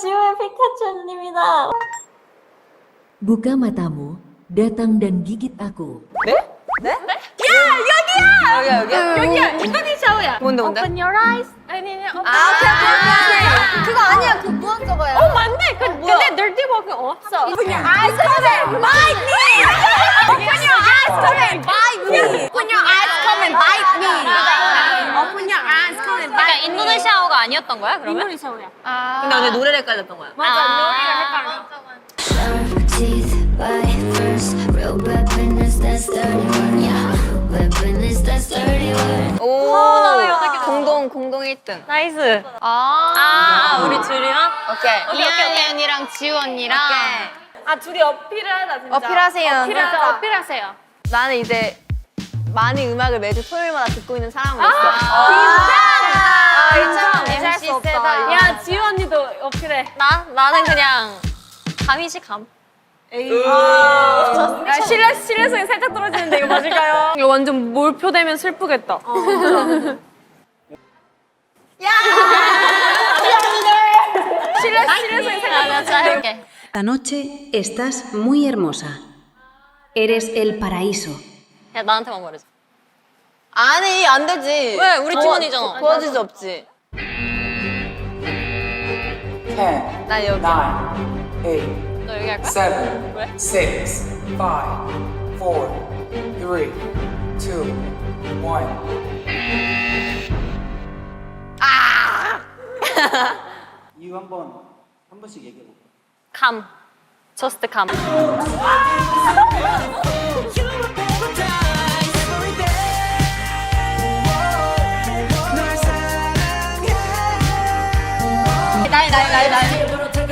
지우의 피카츄입니다. Buka matamu, datang dan gigit aku. 여기야 여기야. 여기야 이건이 샤오야 뭔데 뭔데? Open your eyes 아니 아니 open 아 오케이 오케이 오케이. 그거 아니야 그 무언 저거야 어 맞네 그, 근데 널티워크 없어 Open your eyes come and bite 인도네시아어가 아니었던 거야 그러면? 인도네 샤오야 근데 어제 노래를 헷갈렸던 거야. 맞아 아. 노래가 헷갈려 Sharp teeth, bite first. Real bad business, that's dirty work. Yeah, real bad business, that's dirty work. 오. 어떻게 공동 공동 1등. 나이스. 아, 아 우리 둘이랑? 오케이. 이한이 언니랑 지우 언니랑. 아 둘이 어필을 하다 진짜 어필하세요. 어필하자. 어필하세요 나는 이제 많이 음악을 매주 토요일마다 듣고 있는 사람으로서. 아, 언니도 어필해 나? 나는 그냥 감이지 감. 야, 신뢰, 신뢰성이 살짝 떨어지는데 이거 맞을까요? 이거 완전 몰표되면 슬프겠다. 야! 신뢰, 신뢰성이 살짝 아, 나 해볼게. Esta noche estás muy hermosa. Eres el paraíso. 야 나한테만 말해줘. 아니 안 되지. 왜? 우리 팀원이잖아. 도와줄 수 없지. Ten, 나 여기. nine, eight, 너 여기 할 거야? seven, 왜? six, five, four, three, two, one. 이유 한번 한 번씩 얘기해 볼까? 감. 저스트 감. ได้ได้ได้